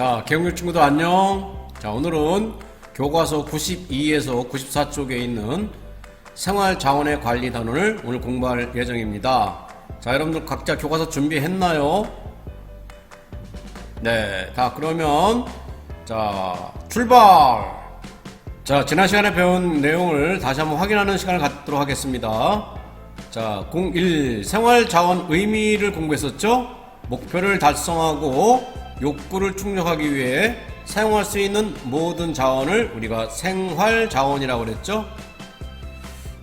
자, 개국률 친구들 안녕. 자, 오늘은 교과서 92에서 94쪽에 있는 생활 자원의 관리 단원을 오늘 공부할 예정입니다. 자, 여러분들 각자 교과서 준비했나요? 네, 자, 그러면, 자, 출발! 자, 지난 시간에 배운 내용을 다시 한번 확인하는 시간을 갖도록 하겠습니다. 자, 01 생활 자원 의미를 공부했었죠? 목표를 달성하고 욕구를 충족하기 위해 사용할 수 있는 모든 자원을 우리가 생활 자원이라고 그랬죠?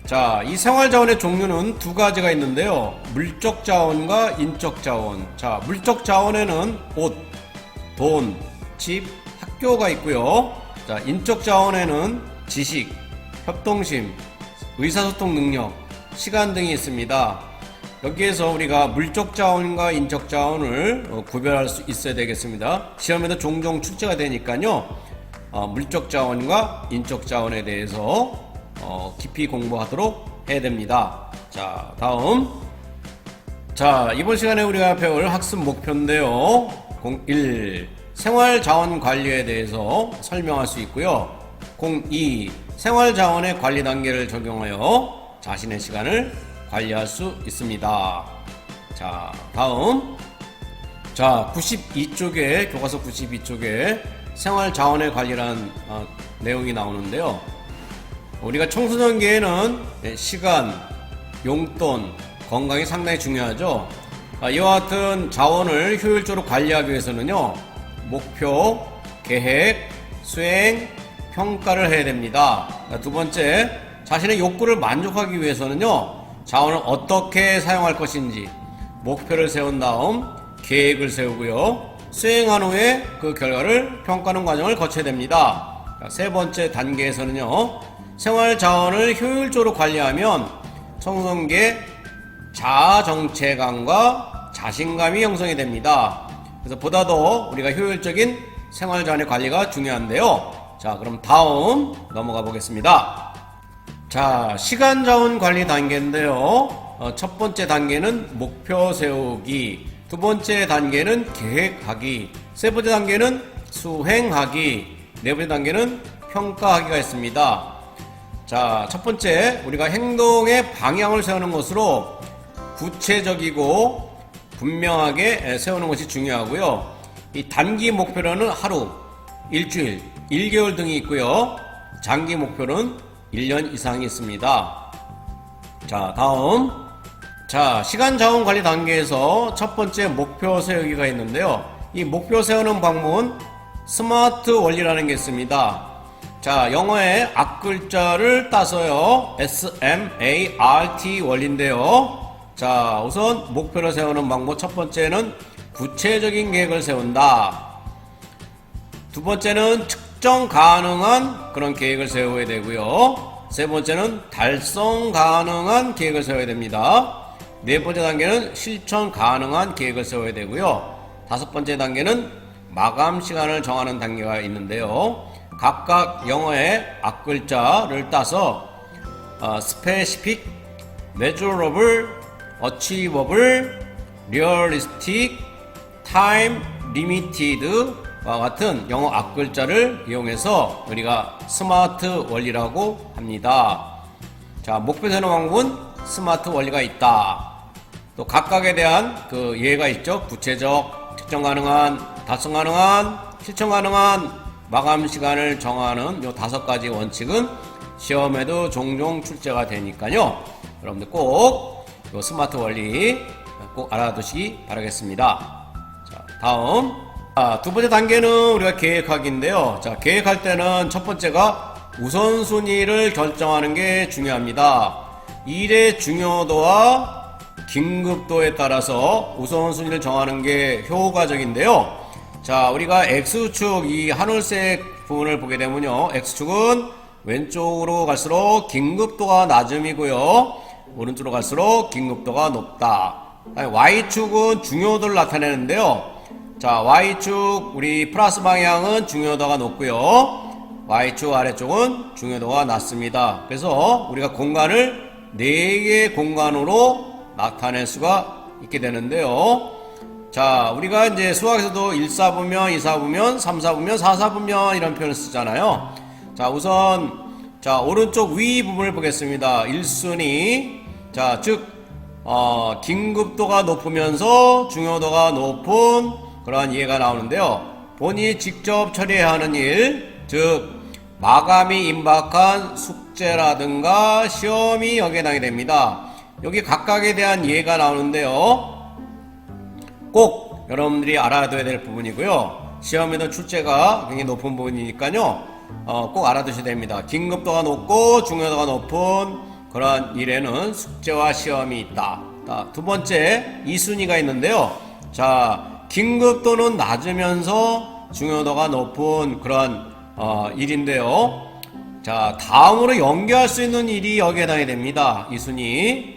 자, 이 생활 자원의 종류는 두 가지가 있는데요. 물적 자원과 인적 자원. 자, 물적 자원에는 옷, 돈, 집, 학교가 있고요. 자, 인적 자원에는 지식, 협동심, 의사소통 능력, 시간 등이 있습니다. 여기에서 우리가 물적 자원과 인적 자원을 어, 구별할 수 있어야 되겠습니다. 시험에도 종종 출제가 되니까요. 어, 물적 자원과 인적 자원에 대해서 어, 깊이 공부하도록 해야 됩니다. 자, 다음. 자, 이번 시간에 우리가 배울 학습 목표인데요. 01. 생활 자원 관리에 대해서 설명할 수 있고요. 02. 생활 자원의 관리 단계를 적용하여 자신의 시간을 관리할 수 있습니다. 자, 다음. 자, 92쪽에, 교과서 92쪽에 생활 자원의 관리라는 어, 내용이 나오는데요. 우리가 청소년기에는 네, 시간, 용돈, 건강이 상당히 중요하죠. 아, 이와 같은 자원을 효율적으로 관리하기 위해서는요, 목표, 계획, 수행, 평가를 해야 됩니다. 자, 두 번째, 자신의 욕구를 만족하기 위해서는요, 자원을 어떻게 사용할 것인지 목표를 세운 다음 계획을 세우고요. 수행한 후에 그 결과를 평가하는 과정을 거쳐야 됩니다. 자, 세 번째 단계에서는요, 생활 자원을 효율적으로 관리하면 청소년기에 자아 정체감과 자신감이 형성이 됩니다. 그래서 보다 더 우리가 효율적인 생활 자원의 관리가 중요한데요. 자, 그럼 다음 넘어가 보겠습니다. 자, 시간 자원 관리 단계인데요. 어, 첫 번째 단계는 목표 세우기, 두 번째 단계는 계획하기, 세 번째 단계는 수행하기, 네 번째 단계는 평가하기가 있습니다. 자, 첫 번째, 우리가 행동의 방향을 세우는 것으로 구체적이고 분명하게 세우는 것이 중요하고요. 이 단기 목표로는 하루, 일주일, 1개월 등이 있고요. 장기 목표는 1년 이상이 있습니다. 자, 다음. 자, 시간 자원 관리 단계에서 첫 번째 목표 세우기가 있는데요. 이 목표 세우는 방법은 스마트 원리라는 게 있습니다. 자, 영어의 앞글자를 따서요. SMART 원리인데요. 자, 우선 목표를 세우는 방법 첫 번째는 구체적인 계획을 세운다. 두 번째는 측정 가능한 그런 계획을 세워야 되고요. 세 번째는 달성 가능한 계획을 세워야 됩니다. 네 번째 단계는 실천 가능한 계획을 세워야 되고요. 다섯 번째 단계는 마감 시간을 정하는 단계가 있는데요. 각각 영어의 앞글자를 따서 어, specific, measurable, achievable, realistic, time limited와 같은 영어 앞글자를 이용해서 우리가 스마트 원리라고 합니다. 자, 목표 세우는 방법은 스마트 원리가 있다. 또 각각에 대한 그 예가 있죠. 구체적, 측정 가능한, 달성 가능한, 실천 가능한 마감 시간을 정하는 요 다섯 가지 원칙은 시험에도 종종 출제가 되니까요. 여러분들 꼭 요 스마트 원리 꼭 알아두시기 바라겠습니다. 자, 다음. 자, 두 번째 단계는 우리가 계획하기인데요. 자, 계획할 때는 첫 번째가 우선순위를 결정하는 게 중요합니다. 일의 중요도와 긴급도에 따라서 우선순위를 정하는 게 효과적인데요. 자, 우리가 X축 이 하늘색 부분을 보게 되면요. X축은 왼쪽으로 갈수록 긴급도가 낮음이고요. 오른쪽으로 갈수록 긴급도가 높다. Y축은 중요도를 나타내는데요. 자, Y축 우리 플러스 방향은 중요도가 높고요. Y축 아래쪽은 중요도가 낮습니다. 그래서 우리가 공간을 4개의 공간으로 나타낼 수가 있게 되는데요. 자, 우리가 이제 수학에서도 1사분면, 2사분면, 3사분면, 4사분면 이런 표현을 쓰잖아요. 자, 우선 자, 오른쪽 위 부분을 보겠습니다. 1순위. 자, 즉 어, 긴급도가 높으면서 중요도가 높은 그러한 이해가 나오는데요. 본인이 직접 처리해야 하는 일, 즉 마감이 임박한 숙제라든가 시험이 여기에 해당이 됩니다. 여기 각각에 대한 이해가 나오는데요. 꼭 여러분들이 알아둬야 될 부분이고요. 시험에는 출제가 굉장히 높은 부분이니까요. 어, 꼭 알아두셔야 됩니다. 긴급도가 높고 중요도가 높은 그러한 일에는 숙제와 시험이 있다. 자, 두 번째 이순위가 있는데요. 자, 긴급도는 낮으면서 중요도가 높은 그러한 어, 일인데요. 자, 다음으로 연계할 수 있는 일이 여기에 해당이 됩니다. 이 순위.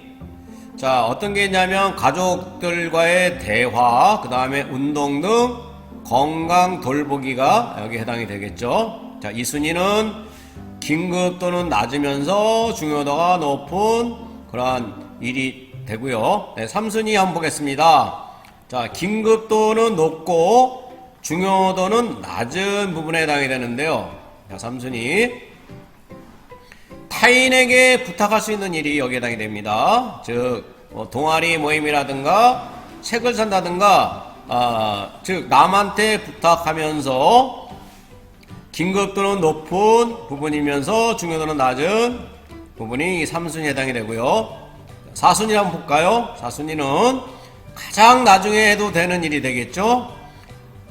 자, 어떤 게 있냐면 가족들과의 대화, 그 다음에 운동 등 건강 돌보기가 여기 해당이 되겠죠. 자, 이 순위는 긴급도는 낮으면서 중요도가 높은 그러한 일이 되고요. 네, 3순위 한번 보겠습니다. 자, 긴급도는 높고 중요도는 낮은 부분에 해당이 되는데요. 자, 3순위. 타인에게 부탁할 수 있는 일이 여기에 해당이 됩니다. 즉, 뭐 동아리 모임이라든가 책을 산다든가, 아, 즉, 남한테 부탁하면서 긴급도는 높은 부분이면서 중요도는 낮은 부분이 3순위에 해당이 되고요. 4순위 한번 볼까요? 4순위는 가장 나중에 해도 되는 일이 되겠죠?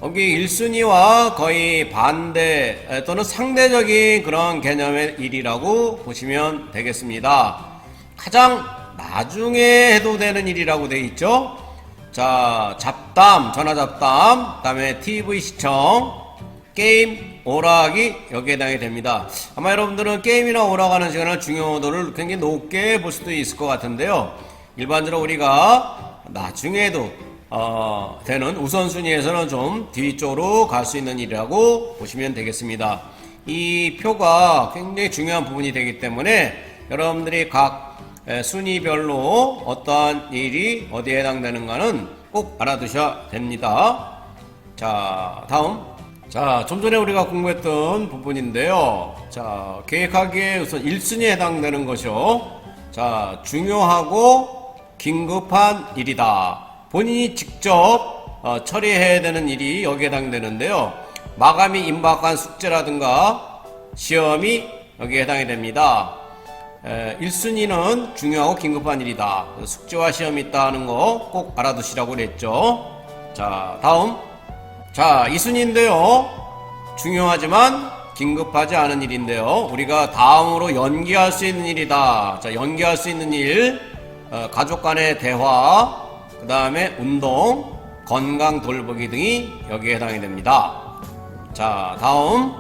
여기 1순위와 거의 반대 에, 또는 상대적인 그런 개념의 일이라고 보시면 되겠습니다. 가장 나중에 해도 되는 일이라고 되어 있죠. 자, 잡담, 전화 잡담, 그 다음에 TV 시청, 게임, 오락이 여기에 해당이 됩니다. 아마 여러분들은 게임이나 오락하는 시간을 중요도를 굉장히 높게 볼 수도 있을 것 같은데요. 일반적으로 우리가 나중에도 어, 되는 우선순위에서는 좀 뒤쪽으로 갈 수 있는 일이라고 보시면 되겠습니다. 이 표가 굉장히 중요한 부분이 되기 때문에 여러분들이 각 에, 순위별로 어떠한 일이 어디에 해당되는가는 꼭 알아두셔야 됩니다. 자, 다음. 자, 좀 전에 우리가 공부했던 부분인데요. 자, 계획하기에 우선 1순위에 해당되는 것이요. 자, 중요하고 긴급한 일이다. 본인이 직접 어, 처리해야 되는 일이 여기에 해당되는데요. 마감이 임박한 숙제라든가 시험이 여기에 해당이 됩니다. 에, 1순위는 중요하고 긴급한 일이다. 숙제와 시험이 있다는 거 꼭 알아두시라고 그랬죠. 자, 다음. 자, 2순위인데요. 중요하지만 긴급하지 않은 일인데요. 우리가 다음으로 연기할 수 있는 일이다. 자, 연기할 수 있는 일, 어, 가족 간의 대화, 그 다음에 운동, 건강 돌보기 등이 여기에 해당이 됩니다. 자, 다음.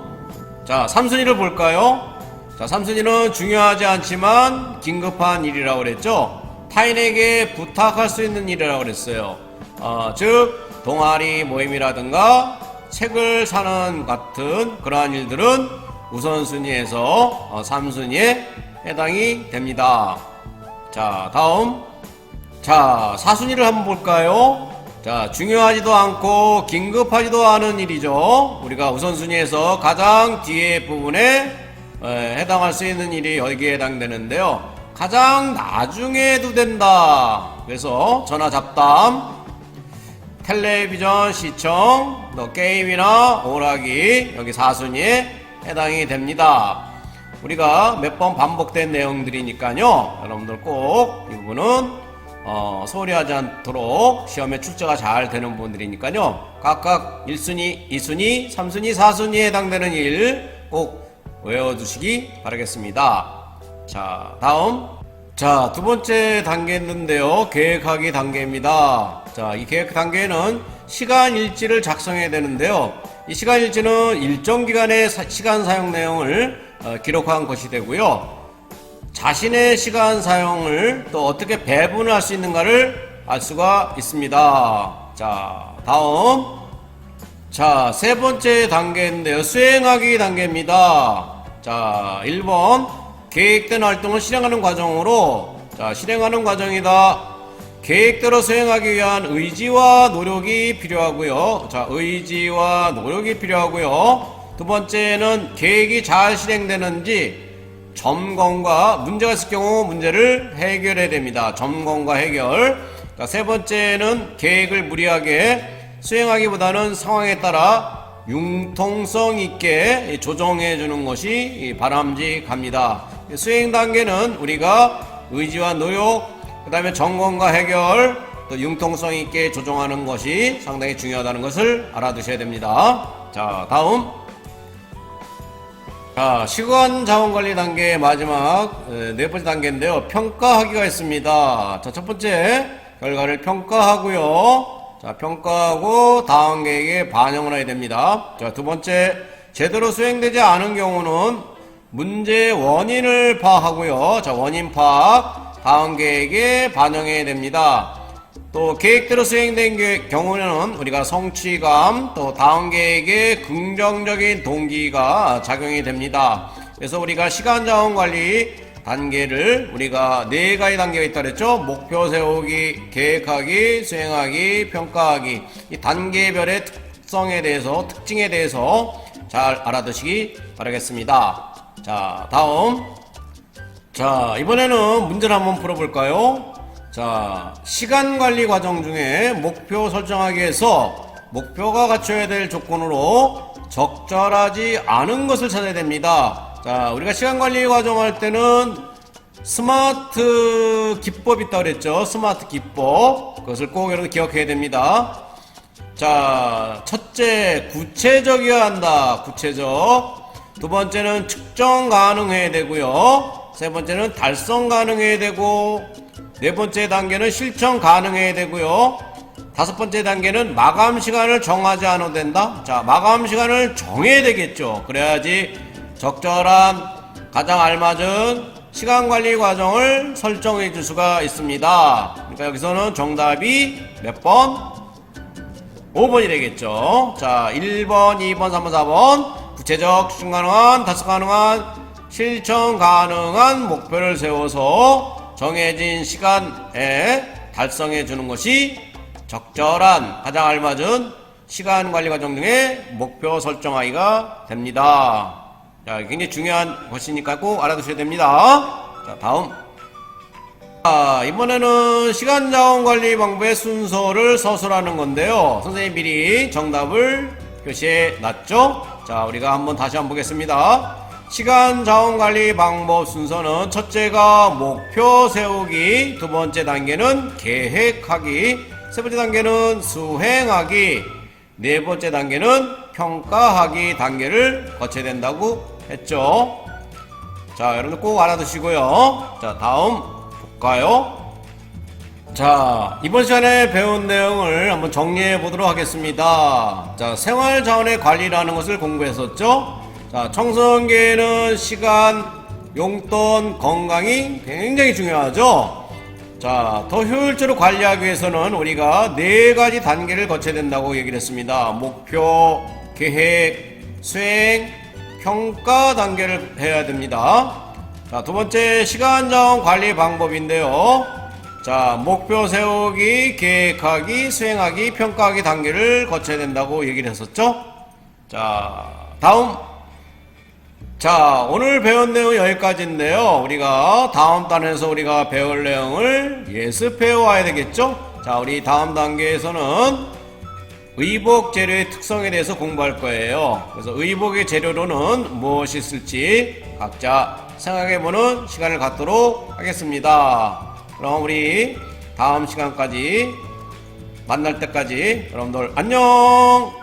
자, 3순위를 볼까요? 자, 3순위는 중요하지 않지만 긴급한 일이라고 그랬죠? 타인에게 부탁할 수 있는 일이라고 그랬어요. 어, 즉, 동아리 모임이라든가 책을 사는 같은 그러한 일들은 우선순위에서 어, 3순위에 해당이 됩니다. 자, 다음. 자, 사순위를 한번 볼까요? 자, 중요하지도 않고 긴급하지도 않은 일이죠. 우리가 우선순위에서 가장 뒤에 부분에 에, 해당할 수 있는 일이 여기에 해당되는데요. 가장 나중에 해도 된다. 그래서 전화 잡담, 텔레비전 시청, 또 게임이나 오락이 여기 4순위에 해당이 됩니다. 우리가 몇 번 반복된 내용들이니까요. 여러분들 꼭 이 부분은 어, 소홀히 하지 않도록 시험에 출제가 잘 되는 부분들이니까요. 각각 1순위, 2순위, 3순위, 4순위에 해당되는 일 꼭 외워두시기 바라겠습니다. 자, 다음. 자, 두 번째 단계인데요. 계획하기 단계입니다. 자, 이 계획 단계는 시간 일지를 작성해야 되는데요. 이 시간 일지는 일정 기간의 사- 시간 사용 내용을 어, 기록한 것이 되고요. 자신의 시간 사용을 또 어떻게 배분할 수 있는가를 알 수가 있습니다. 자, 다음. 자, 세 번째 단계인데요. 수행하기 단계입니다. 자, 1번. 계획된 활동을 실행하는 과정으로, 자, 실행하는 과정이다. 계획대로 수행하기 위한 의지와 노력이 필요하고요. 자, 의지와 노력이 필요하고요. 두 번째는 계획이 잘 실행되는지 점검과 문제가 있을 경우 문제를 해결해야 됩니다. 점검과 해결. 자, 세 번째는 계획을 무리하게 수행하기보다는 상황에 따라 융통성 있게 조정해 주는 것이 바람직합니다. 수행 단계는 우리가 의지와 노력, 그 다음에 점검과 해결, 또 융통성 있게 조정하는 것이 상당히 중요하다는 것을 알아두셔야 됩니다. 자, 다음. 자, 시간 자원 관리 단계 마지막 에, 네 번째 단계인데요. 평가하기가 있습니다. 자, 첫 번째 결과를 평가하고요. 자, 평가하고 다음 계획에 반영을 해야 됩니다. 자, 두 번째 제대로 수행되지 않은 경우는 문제 원인을 파악하고요. 자, 원인 파악 다음 계획에 반영해야 됩니다. 또 계획대로 수행된 게- 경우에는 우리가 성취감 또 다음 계획에 긍정적인 동기가 작용이 됩니다. 그래서 우리가 시간 자원 관리 단계를 우리가 네 가지 단계가 있다 그랬죠. 목표 세우기, 계획하기, 수행하기, 평가하기. 이 단계별의 특성에 대해서 특징에 대해서 잘 알아두시기 바라겠습니다. 자, 다음 자, 이번에는 문제를 한번 풀어볼까요? 자, 시간 관리 과정 중에 목표 설정하기에서 목표가 갖춰야 될 조건으로 적절하지 않은 것을 찾아야 됩니다. 자, 우리가 시간 관리 과정 할 때는 스마트 기법 있다고 그랬죠? 스마트 기법. 그것을 꼭 여러분 기억해야 됩니다. 자, 첫째, 구체적이어야 한다. 구체적. 두 번째는 측정 가능해야 되고요. 세 번째는 달성 가능해야 되고, 네 번째 단계는 실천 가능해야 되고요. 다섯 번째 단계는 마감 시간을 정하지 않아도 된다. 자, 마감 시간을 정해야 되겠죠. 그래야지 적절한 가장 알맞은 시간 관리 과정을 설정해 줄 수가 있습니다. 그러니까 여기서는 정답이 몇 번? 5번이 되겠죠. 자, 1번, 2번, 3번, 4번. 구체적, 수준 가능한, 달성 가능한, 실천 가능한 목표를 세워서 정해진 시간에 달성해 주는 것이 적절한, 가장 알맞은 시간 관리 과정 중에 목표 설정하기가 됩니다. 자, 굉장히 중요한 것이니까 꼭 알아두셔야 됩니다. 자, 다음. 자, 이번에는 시간 자원 관리 방법의 순서를 서술하는 건데요. 선생님 미리 정답을 표시해 놨죠? 자, 우리가 한번 다시 한번 보겠습니다. 시간 자원 관리 방법 순서는 첫째가 목표 세우기, 두 번째 단계는 계획하기, 세 번째 단계는 수행하기, 네 번째 단계는 평가하기 단계를 거쳐야 된다고 했죠. 자, 여러분들 꼭 알아두시고요. 자, 다음 볼까요? 자, 이번 시간에 배운 내용을 한번 정리해 보도록 하겠습니다. 자, 생활 자원의 관리라는 것을 공부했었죠? 자, 청소년계는 시간, 용돈, 건강이 굉장히 중요하죠? 자, 더 효율적으로 관리하기 위해서는 우리가 네 가지 단계를 거쳐야 된다고 얘기를 했습니다. 목표, 계획, 수행, 평가 단계를 해야 됩니다. 자, 두 번째 시간 자원 관리 방법인데요. 자, 목표 세우기, 계획하기, 수행하기, 평가하기 단계를 거쳐야 된다고 얘기를 했었죠. 자, 다음. 자, 오늘 배운 내용 여기까지인데요. 우리가 다음 단에서 우리가 배울 내용을 예습해 와야 되겠죠? 자, 우리 다음 단계에서는 의복 재료의 특성에 대해서 공부할 거예요. 그래서 의복의 재료로는 무엇이 있을지 각자 생각해보는 시간을 갖도록 하겠습니다. 그럼 우리 다음 시간까지 만날 때까지 여러분들 안녕!